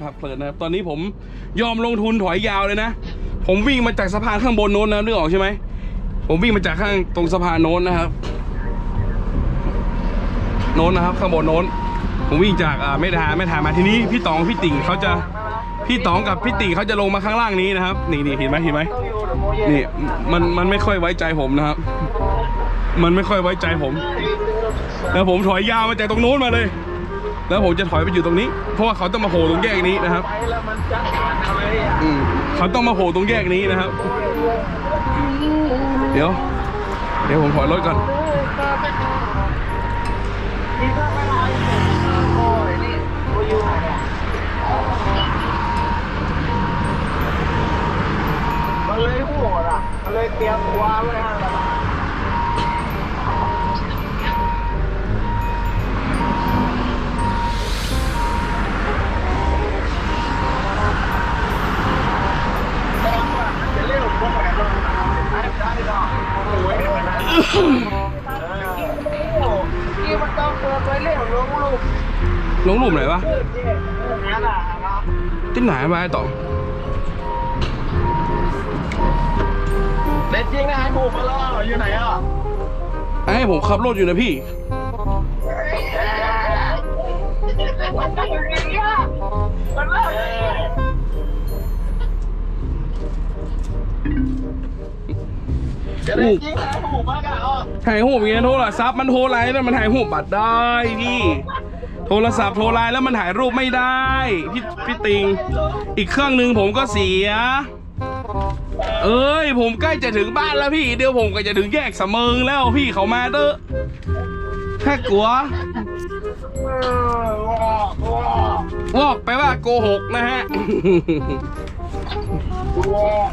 สองล้อพับเพลินนะครับ ตอนนี้ผมยอมลงทุนถอยยาวเลยนะ ผมวิ่งมาจากสะพานข้างบนโน้นนะนึกออกใช่ไหม ผมวิ่งมาจากข้างตรงสะพานโน้นนะครับ โน้นนะครับ ข้างบนโน้น ผมวิ่งจากอ่าไม่ทาไม่ทามาทีนี้พี่ตองพี่ติ่งเขาจะพี่ตองกับพี่ติ่งเขาจะลงมาข้างล่างนี้นะครับ นี่นี่เห็นไหมเห็นไหมนี่มันมันไม่ค่อยไว้ใจผมนะครับ มันไม่ค่อยไว้ใจผม แล้วผมถอยยาวมาจากตรงโน้นมาเลย แล้วผมจะถอยไปอยู่ตรงนี้ เพราะว่าเขาต้องมาโผล่ตรงแยกนี้นะครับอืมเขาต้องมาโผล่ตรงแยกนี้นะครับ เดี๋ยว เดี๋ยวผมถอยรถก่อนนี่ถ้าไม่ได้โอ้ยนี่กูอยู่ไหนเนี่ยมันเลยโหดอะมันเลยเตรียมตัวไว้ให้แล้ว ขับรถอยู่นะพี่มันเลิกจะได้จริงนะไอ้หมูมากอะอ๋อถ่ายหูปอย่างเงี้ยโทรศัพท์มันโทรไลน์แล้วมันถ่ายหูปบัตรได้พี่ โทรศัพท์โทรไลน์แล้วมันถ่ายรูปไม่ได้พี่พี่ติง อีกเครื่องหนึ่งผมก็เสีย เอ้ย ผมใกล้จะถึงบ้านแล้วพี่ เดี๋ยวผมก็จะถึงแยกสะเมิงแล้วพี่เขามาเตอะแค่กลัวเออว้าวว้าววอกไปว่าโกหกนะฮะว้าว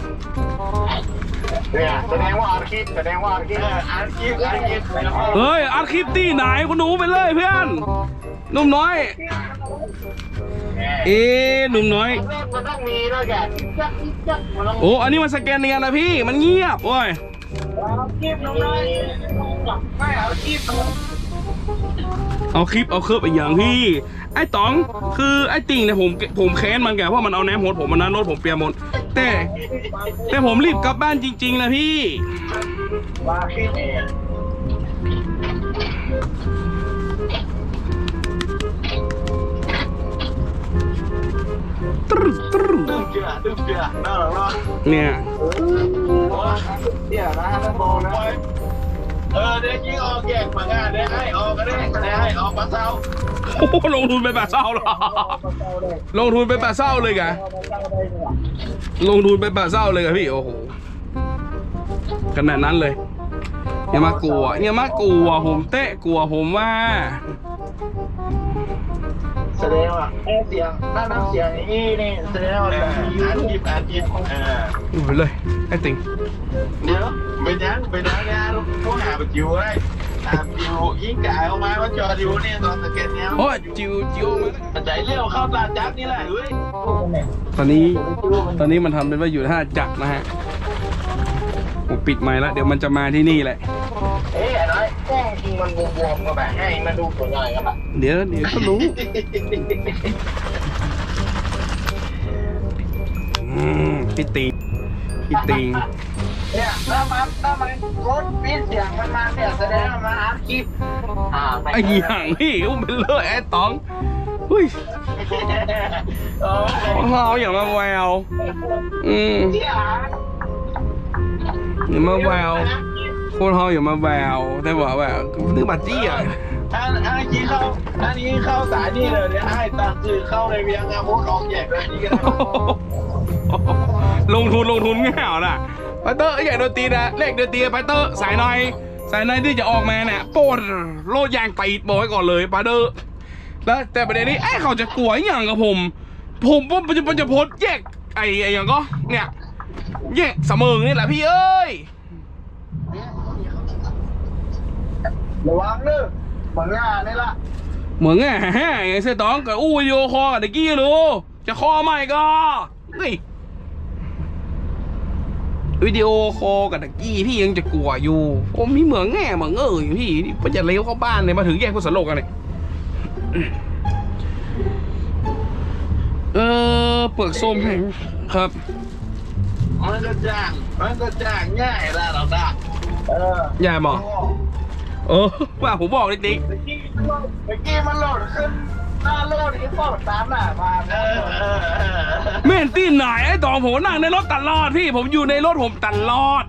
เนี่ยแสดงว่าอาร์คิดแสดงว่าอาร์คิดอาร์คิดอาร์คิดเฮ้ยอัดคลิปที่ไหนคุณหนูไปเลยเพื่อนหนุ่มน้อย เอ๊ะหนุ่มน้อย มันต้องมีแล้วแกจักจักมันต้องโอ้ อันนี้มันสแกนเนียนนะพี่ มันเงียบ โอ้ย เอาคลิปลงเลยไม่เอาคลิปเอาคลิปเอาคลิปอีกอย่างพี่ ไอ้ต๋อง คือไอ้ติ่งเนี่ยผมผมแค้นมันแกเพราะมันเอาแหนมโหดผมมันนั้นรถผมเปียกหมด แต่แต่ผมรีบกลับบ้านจริงๆนะพี่ ว่าคลิปเนี่ย ตรึตรึตึ้มเจือตึ้มเจือน่าหรอเนาะเนี่ยเดี๋ยนะท่านโบนะเออเดี๋ยวยิงออกแยกมางานเดี๋ยวให้ออกก็ได้เดี๋ยวให้ออกมาเศร้าโอ้โหลงทุนไปแบบเศร้าเหรอลงทุนไปแบบเศร้าเลยกะลงทุนไปแบบเศร้าเลยกะพี่โอ้โหขนาดนั้นเลยอย่ามากลัวอย่ามากลัวผมเตะกลัวผมว่า แสดงว่าเสียงน้ำน้ำเสียงอย่างนี้นี่แสดงว่าแบบมียูทูบอาร์ติสเออไปเลยไอ้ติงเดี๋ยวไปยังไปยังเนี่ยพวกหาไปจิวไว้ตามจิวยิงกายออกมาว่าจอจิวเนี่ยตอนสแกนเนี่ยโอ้ยจิวจิวมามันใจเร็วเข้าตาจับนี่แหละเฮ้ยตอนนี้ตอนนี้มันทำเป็นว่าอยู่ท่าจักรนะฮะผมปิดไมค์แล้วเดี๋ยวมันจะมาที่นี่แหละ เอ้ยน้อยกล้องจริงมันบวมๆก็แบบให้มาดูผลหน่อยกันแบบเดี๋ยวเดี๋ยวก็รู้อืมพี่ติงพี่ติงเนี่ยถ้ามันถ้ามันกดปิดเสียงมันมาเนี่ยแสดงว่ามันอัดคลิปอ่าไม่ไอ้อย่างพี่อุ้มไปเลยไอ้ตองเฮ้ยเออของเราอย่ามาแววอืมเที่ยอย่ามาแวว คนเราอย่ามาแววแต่ว่าแบบนึกบัตรจี้อะอันอันนี้เข้าอันนี้เข้าสายนี่เลยเนี่ยให้ตังค์คือเข้าในเวียงอะพวกออกแยกเลยนี่ก็ได้ลงทุนลงทุนเง่าน่ะไปเตอร์ใหญ่โดนตีนะเลขโดนตีไปเตอร์สายในสายในที่จะออกมาเนี่ยโปดโลดยางตีดบอกไว้ก่อนเลยไปเตอร์แล้วแต่ประเด็นนี้ไอ้เขาจะกลัวอหย่างกับผม ผมว่ามันจะมันจะโพสต์แยกไอ้ไอ้อย่างก็เนี่ยแยกเสมอนี่แหละพี่เอ้ย ระวังเด้อเหมือนงานนี่ละเหมือนไงฮะไอ้เสยตองกับอู้วิดีโอคอลกับตะกี้รู้จะคอใหม่ก็นี่วิดีโอคอลกับตะกี้พี่ยังจะกลัวอยู่ผมมีเหมืองแง่เหมืองเอ่ยพี่มันจะเลี้ยวเข้าบ้านเลยมาถึงแยกกุศโลกกันเลยเออเปลือกส้มแห้งครับ มันก็จ้างมันก็จ้างง่ายแล้วเราได้เอออย่าบอกเอ อว่าผมบอกเลยติ๊กเมื่อกี้มันโหลดเมื่อกี้มันโหลดขึ้นหน้าโหลดอีกฟอดตามหน้ามาเออเออเออแม่นตีไหนไอ้ตองผมนั่งในรถตลอดพี่ผมอยู่ในรถผมตลอด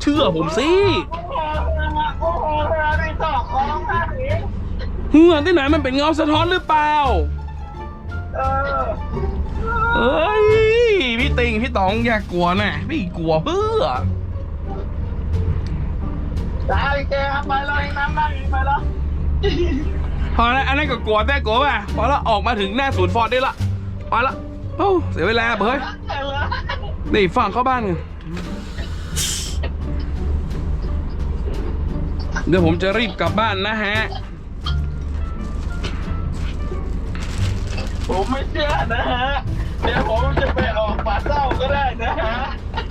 เชื่อผมสิโอ้โหโอ้โหในต่อของท่านนี้เฮือนที่ไหนมันเป็นเงาสะท้อนหรือเปล่า เออเอ้ยพี่ติงพี่ตองอย่ากลัวนะพี่กลัวเพื่อ ได้แกไปเลยน้ำนั่งไปแล้วพอแล้วอันนั้นก็กลัวแต่กลัวป่ะพอแล้วออกมาถึงหน้าศูนย์ฟอร์ดได้ละไปละโอ้เสียเวลาเบ้ยนี่ฝั่งเข้าบ้านกันเดี๋ยวผมจะรีบกลับบ้านนะฮะ ผมไม่เชื่อนะฮะ เดี๋ยวผมจะไปออกป่าเศร้าก็ได้นะฮะ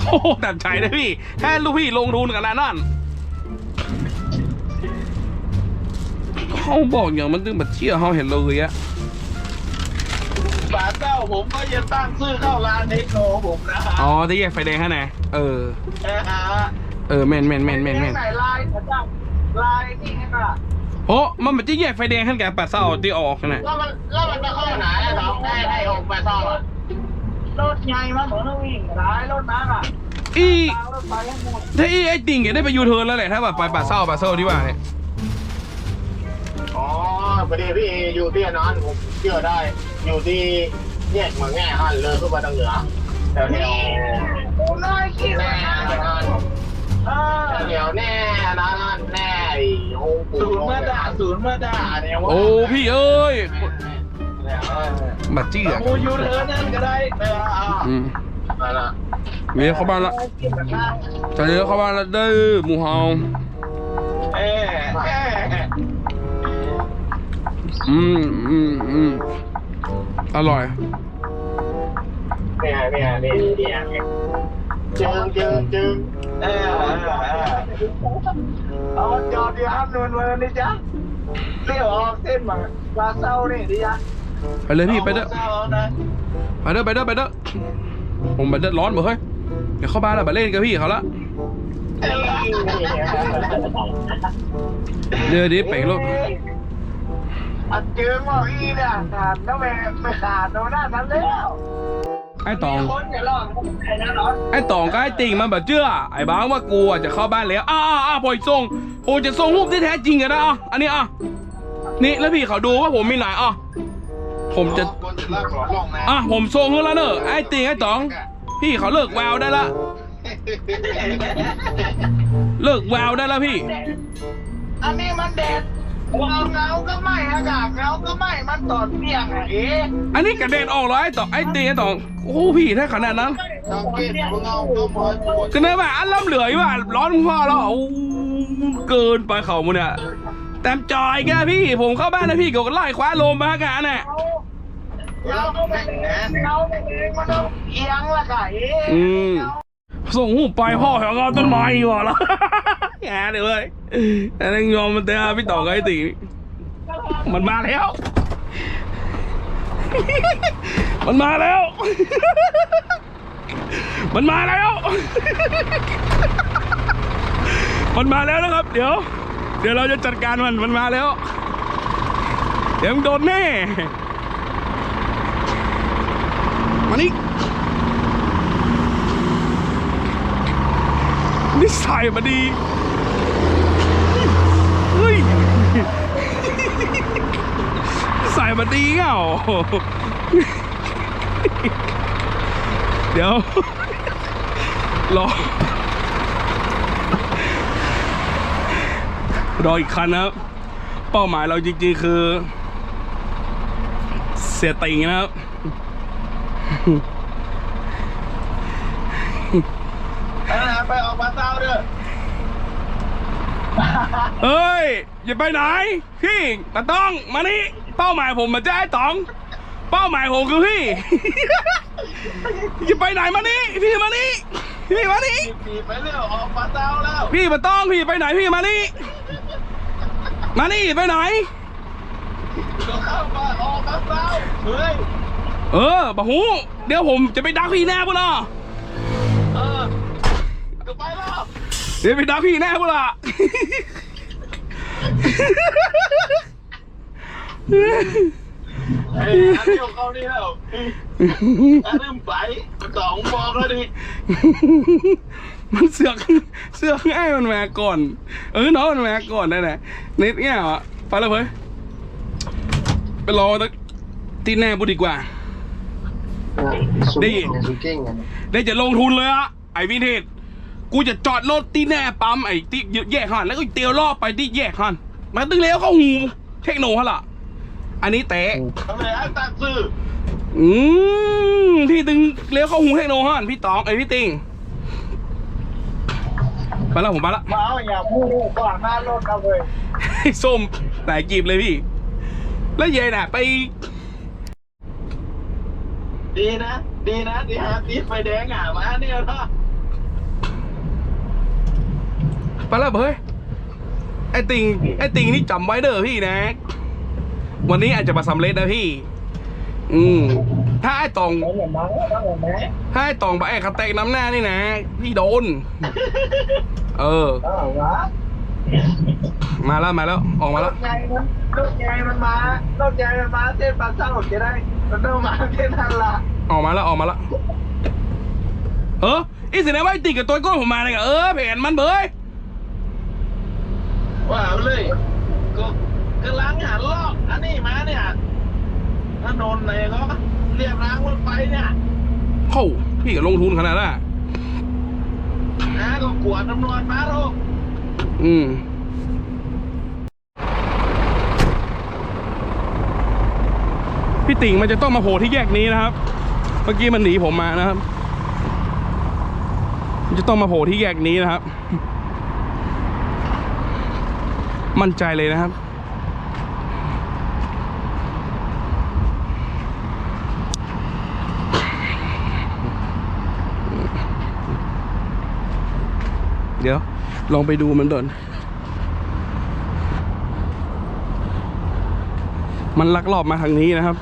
โอ้ตัดใจนะพี่ แค่ลูกพี่ลงทุนกันแล้วนั่น เขาบอกอย่างมันตึงแบบเชี่ยเขาเห็นเลยอะป่าเศร้าผมก็จะตั้งชื่อเข้าร้านเทคโนผมนะฮะอ๋อที่แยกไฟแดงฮะไหนเออนะฮะเออแม่นแม่นแม่นแม่นแม่นไหนลายเขาจับลายนี่ไงน่ะโอ้มันมันจะแยกไฟแดงขั้นแก่ปัดเศร้าที่ออกนะแล้วมันแล้วมันไปเข้าไหนอะน้องให้ให้ออกป่าเศร้าอะรถใหญ่มาเหมือนวิ่งร้ายรถน้ำอะอีทางรถไฟให้หมดถ้าอีไอ้ติ่งแกได้ไปยูเทิร์นแล้วแหละถ้าแบบไปปัดเศร้าปัดเศร้าดีกว่าเนี่ย อ๋อพอดีพี่อยู่ที่นอนผมเชื่อได้ อยู่ที่แยกเมืองแง่ฮันเลยขึ้นมาทางเหนือแถวแถวน้อยขี้แน่เดี๋ยวแน่นะแน่โอ้ศูนย์เมื่อด่าศูนย์เมื่อด่าเนี่ยโอ้พี่เอ้ยบัดจี้อะกูยูเทิร์นนั่นก็ได้เอออืมมาละเมียเข้าบ้านละจะเลี้ยวเข้าบ้านละเด้อหมูเฮาเอ๊ะเอืมอืมอืมอร่อย เนี่ยเนี่ยเนี่ยเนี่ยจึงจึงจึงเออเออเออเอาจอดที่ห้ามนวลวันนี้จ้ะเลี้ยวออกเส้นมาปลาเศร้านี่ดิจ้ะไปเลยพี่ไปเด้อเศร้านะไปเด้อไปเด้อไปเด้อผมไปเด้อร้อนเบ่เฮ้ยเดี๋ยวเข้าบ้านแล้วไปเล่นกับพี่เขาละเดี๋ยวดิเป๋งลูก อันเจอว่าอีเนี่ยขาดแล้วแม่ไม่ขาดโดนหน้านั้นแล้วไอ้ตอง คนอย่าลอกไอ้นั่นเนาะไอ้ตองกับไอ้ติ่งมันแบบเชื่อ ไอ้บ้างว่ากูอะจะเข้าบ้านแล้วอ้าอ้าอ้าพอยส่งผมจะส่งรูปที่แท้จริงกันนะอะอันนี้อะนี่แล้วพี่เขาดูว่าผมมีไหนอะผมจะคนจะลากหลอนลงนะอะผมส่งให้แล้วเนอะไอ้ติ่งไอ้ตอง พี่เขาเลิกแววได้ละ เลิกแววได้แล้วพี่ อันนี้มันเด็ดค วามเงาก็ไม่อากาศเงาก็ไม่มันตอดเปียงอะเอ๊ะอันนี้กระเด็นออกเลยไอ้ตอไอ้ติ่งไอ้ตอโอ้โหพี่ถ้าขนาดนั้นต้องเก็บเงาก็หมดก็เนี่ยแบบอันล้ำเหลืออยว่าร้อนพ่อแล้วเอาเกินไปเขามึงเนี่ยแต้มจอยแกพี่ ผมเข้าบ้านนะพี่ก็ไล่คว้าลมมากันน่ะเงาก็ไม่เงาไม่เองมันต้องเอียงละค่อืมส่งหูไปพ่อแถวต้นไม้ก่อนละแย่เลยเว้ยแต่นั่งยอมมันเตะพี่ต่อกับไอ้ตีมันมาแล้ว มันมาแล้ว มันมาแล้ว มันมาแล้วนะครับ เดี๋ยว เดี๋ยวเราจะจัดการมัน มันมาแล้ว เดี๋ยวมึงโดนแน่ มานี่นิสัยมันดี เฮ้ยนิสัย มันดีเงาเดี๋ยวรอรออีกคันนะครับ เป้าหมายเราจริงๆคือ เสียติงนะครับเออไปออกมาเศร้าเด้อเฮ้ย อย่าไปไหน พี่ตาต้อง มานี่ เป้าหมายผมมาจะไอ้ตอง เป้าหมายผมคือพี่อย่าไปไหนมานี่พี่มานี่พี่มานี่ปีไปเรื่อยออกมาเศร้าแล้วพี่มาต้องพี่ไปไหนพี่มานี่มานี่ไปไหนเข้ามาออกมาเศร้าเฮ้ยเออบอกหูเดี๋ยวผมจะไปดักพี่แน่พุ่นอะเออก็ไปแล้วเดี๋ยวไปดักพี่แน่พุ่นอะ ไอ้อันนี้ของเขานี่แล้วอันนี้ไปสองบอกแล้วดิมันเสือกเสือกให้มันแหวกก่อน เออน้องมันแหวกก่อนได้แหละเน็ตเนี่ยอะไปแล้วเว้ยไปรอตะที่แน่บุดีกว่าสุกิ้งสุกิ้งไงได้จะลงทุนเลยอะไอ้วินเทจกูจะจอดรถที่แน่ปั๊มไอ้ที่แยกหันแล้วก็เตียวรอบไปที่แยกหันมาตึงแล้วเข้าหูเทคโนฮะล่ะ อันนี้เตะทำไมไอ้ตักซื้ออืมที่ตึงเลี้ยวเข้าหูเทคโนฮันพี่ตองไอ้พี่ติงไปแล้วผมไปละมาเอาอย่าพูดก่อนหน้ารถเอาเลยส้มไหนกีบเลยพี่ แล้วเย็นอะ ไป ดีนะ ดีนะดีฮะตีไฟแดงอะมาเนี่ยเนาะไปแล้วเฮ้ยไอ้ติงไอ้ติงนี่จำไว้เด้อพี่นะ วันนี้อาจจะมาสำเร็จนะพี่ อืม ถ้าไอ้ตองเหมือนมั้งเหมือนไหมถ้าไอ้ตองไปไอ้คาแตกน้ำหน้านี่นะ พี่โดน เอออ้าววะมาแล้วมาแล้ว ออกมาแล้วรถใหญ่มันรถใหญ่มันมารถใหญ่มันมาเส้นปลาเศร้าจะได้ มันต้องมาเส้นทันละออกมาแล้วออกมาแล้ว เอออีสินะว่าไอ้ติงกับตัวก้นผมมาเลยอะเออแผนมันเบยว่าเอาเลยก็ กำลังหันลอกอันนี้มาเนี่ยถนนไหนก็เรียบรางรถไฟเนี่ยเข้าพี่ก็ลงทุนขนาดนั้นอะนะก็กวดตำรวจมาลูกอืมพี่ติ่งมันจะต้องมาโผล่ที่แยกนี้นะครับ เมื่อกี้มันหนีผมมานะครับ มันจะต้องมาโผล่ที่แยกนี้นะครับ มั่นใจเลยนะครับ เดี๋ยว ลองไปดูมันก่อน มันลักลอบมาทางนี้นะครับ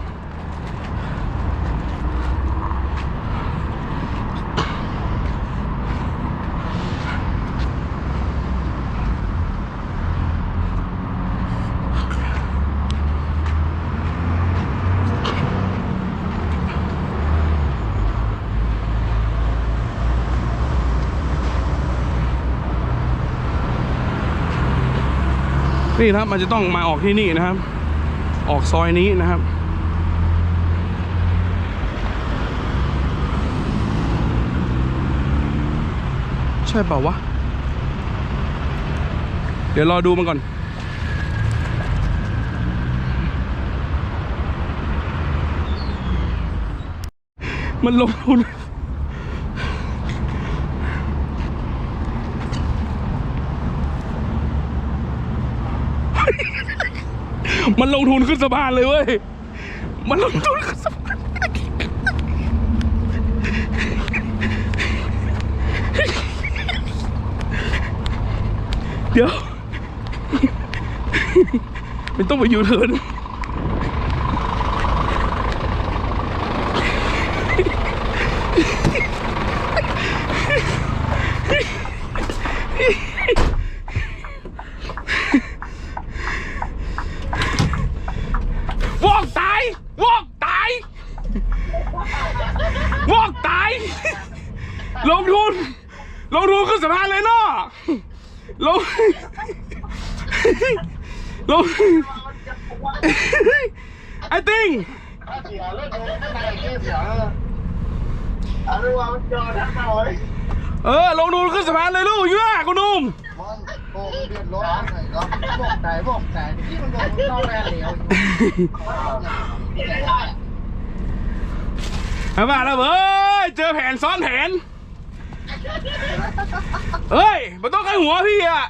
นี่ครับมันจะต้องมาออกที่นี่นะครับ ออกซอยนี้นะครับ ใช่เปล่าวะ เดี๋ยวรอดูมันก่อนมันลงทุน มันลงทุนขึ้นสะพานเลยเว้ย มันลงทุนขึ้นสะพานเดี๋ยว มันต้องไปยูเทิร์นวอกตายวอกตายวอกตาย ลงทุน ลงทุนขึ้นสะพานเลยเนาะลง ลงไอ้ติงเสียรถเลงนู่นจอดทั้งน่อยเออลงทุนขึ้นสะพานเลยลูกยั่วคุณนุ่มมันโกงเดือดร้อนไหนก็บอกไหนบอกไหนที่มันโกงนอกแรงเหลวเอามาแล้วเว้ยเจอแผนซ้อนแผนเฮ้ยมันต้องใกล้หัวพี่อะ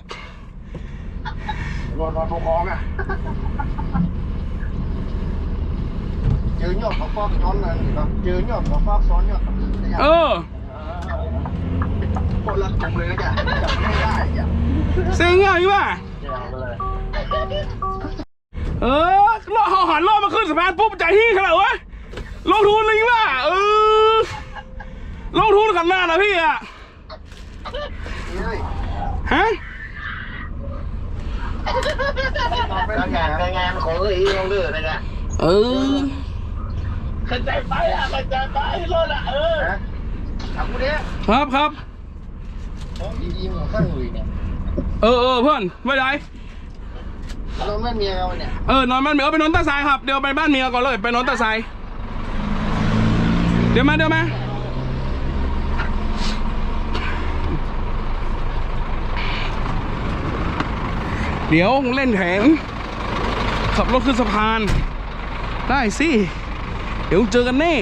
รถรถปกครองอะเจอหยอดเขาฟอกซ้อนนั่นเนาเจอหยอดเขาฟอกซ้อนหยอดเออคนละกลุ่มเลยนะแกจับไม่ได้อะเซ็งอะพี่ว่าเออรอหอหันรอมาขึ้นสะพานปุ๊บใจที่ขนาดวะลงทุนเลยว่ะเออลงทุนขนาดนะพี่อะฮะ แล้วงานแล้วงานของเอ้ยลงเดือนะจ๊ะเออเข้าใจไปอะเข้าใจไปรถอะเออถามกูเนี้ยครับครับของดีๆของข้างหนุ่ยเนี่ยเออเออเพื่อนไม่ได้เราไม่มียเราเนี่ยเออนอนบ้านเมียเอาไปนอนตาทรายครับเดี๋ยวไปบ้านเมียก่อนเลยไปนอนตาทรายเดี๋ยวมาเดี๋ยวมา เดี๋ยวเล่นแผนขับรถขึ้นสะพาน ได้สิ เดี๋ยวเจอกันแน่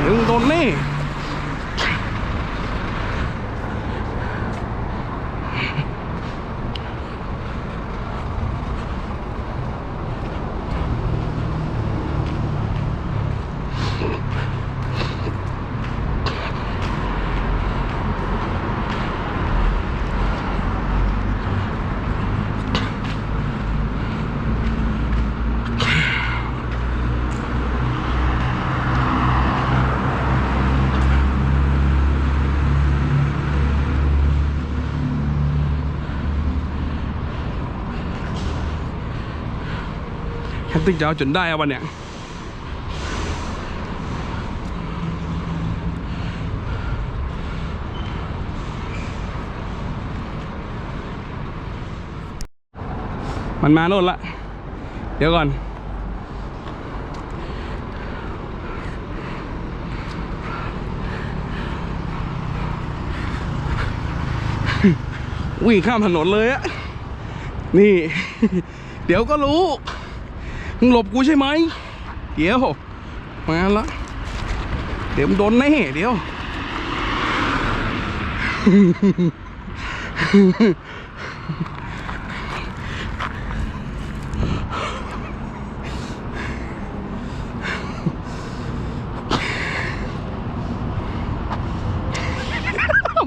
เดี๋ยวโดนแน่ ตติกจะเอาจนได้อะวันเนี้ยมันมาโน่นละ เดี๋ยวก่อน วิ่งข้ามถนนเลยอะนี่ เดี๋ยวก็รู้ มึงหลบกูใช่ไหม เดี๋ยว มาละ เดี๋ยวมึงโดนแน่เดี๋ยว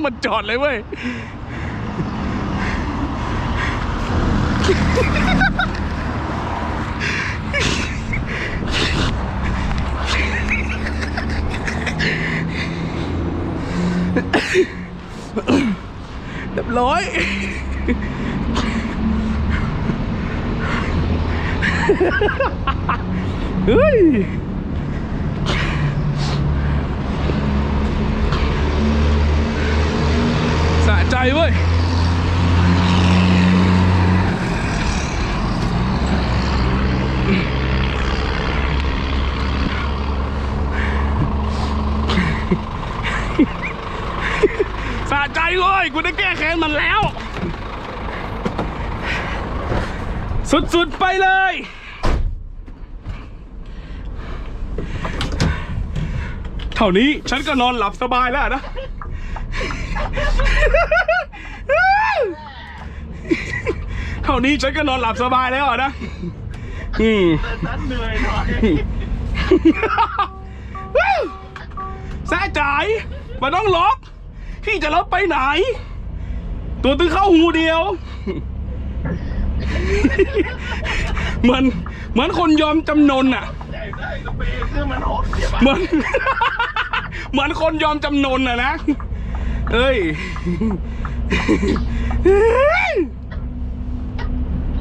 มันจอดเลยเว้ย เรียบร้อยเฮ้ยสะใจเว้ย เว้ยกูได้แก้แค้นมันแล้ว สุดๆไปเลย เท่านี้ฉันก็นอนหลับสบายแล้วนะ เท่านี้ฉันก็นอนหลับสบายแล้วอะนะ อืมฉันเหนื่อยหน่อยแซ่จ่ายมาต้องลบ พี่จะลบไปไหน ตัวตึงเข้าหูเดียว เหมือนเหมือนคนยอมจำนนอะใหญ่ได้ก็เปย์คือมันโหดเสียบเหมือนเหมือนคนยอมจำนนอะนะเอ้ย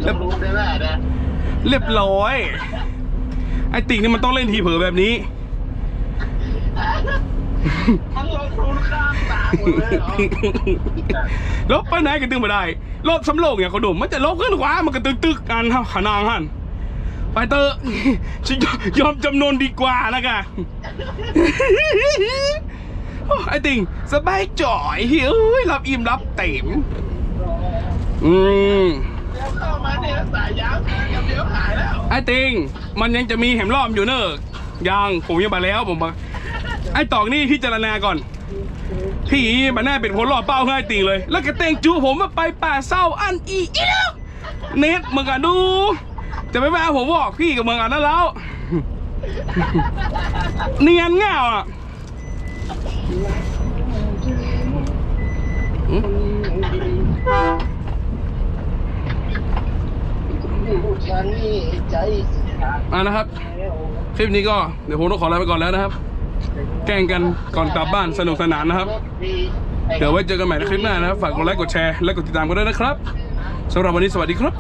แล้วรู้ได้ว่านะเรียบร้อย ไอ้ติ่งนี่มันต้องเล่นทีเผลอแบบนี้มันลงทุนข้ามตาหมดเลยเหรอลบไปไหนก็ตึงมาได้ลบสำโลกอย่างเขาดุมมันจะลบขึ้นขวามันก็ตึกตึกๆอันขนางหันไปเตอะฉันยอมจำนนดีกว่านะกะโอ้ไอ้ติ่งสบายจ่อยเฮ้ยรับอิ่มรับเต็มอืมเดี๋ยวเข้ามาเนี่ยสายยาวกับเดี๋ยวหายแล้วไอ้ติงมันยังจะมีแหมล้อมอยู่เนอะยังผมยังมาแล้วผมมาไอ้ตอกนี่พิจารณาก่อน พี่มันน่าเป็นคนล่อเป้าให้ไอ้ติงเลย แล้วก็เตงจูผมว่าไปป่าเศร้าอันอีเอียวเน็ตมึงอะดู จะไม่แม่ผมบอกพี่กับมึงอะนั่นแล้วเนียนเงาอะอืมผู้ชาานนี้ใจสิขาดอ่านะครับ คลิปนี้ก็เดี๋ยวผมต้องขอลาไปก่อนแล้วนะครับ แกล้งกันก่อนกลับบ้านสนุกสนานนะครับ เดี๋ยวไว้เจอกันใหม่ในคลิปหน้านะครับฝากกดไลค์กดแชร์และกดติดตามกันด้วยนะครับสำหรับวันนี้สวัสดีครับ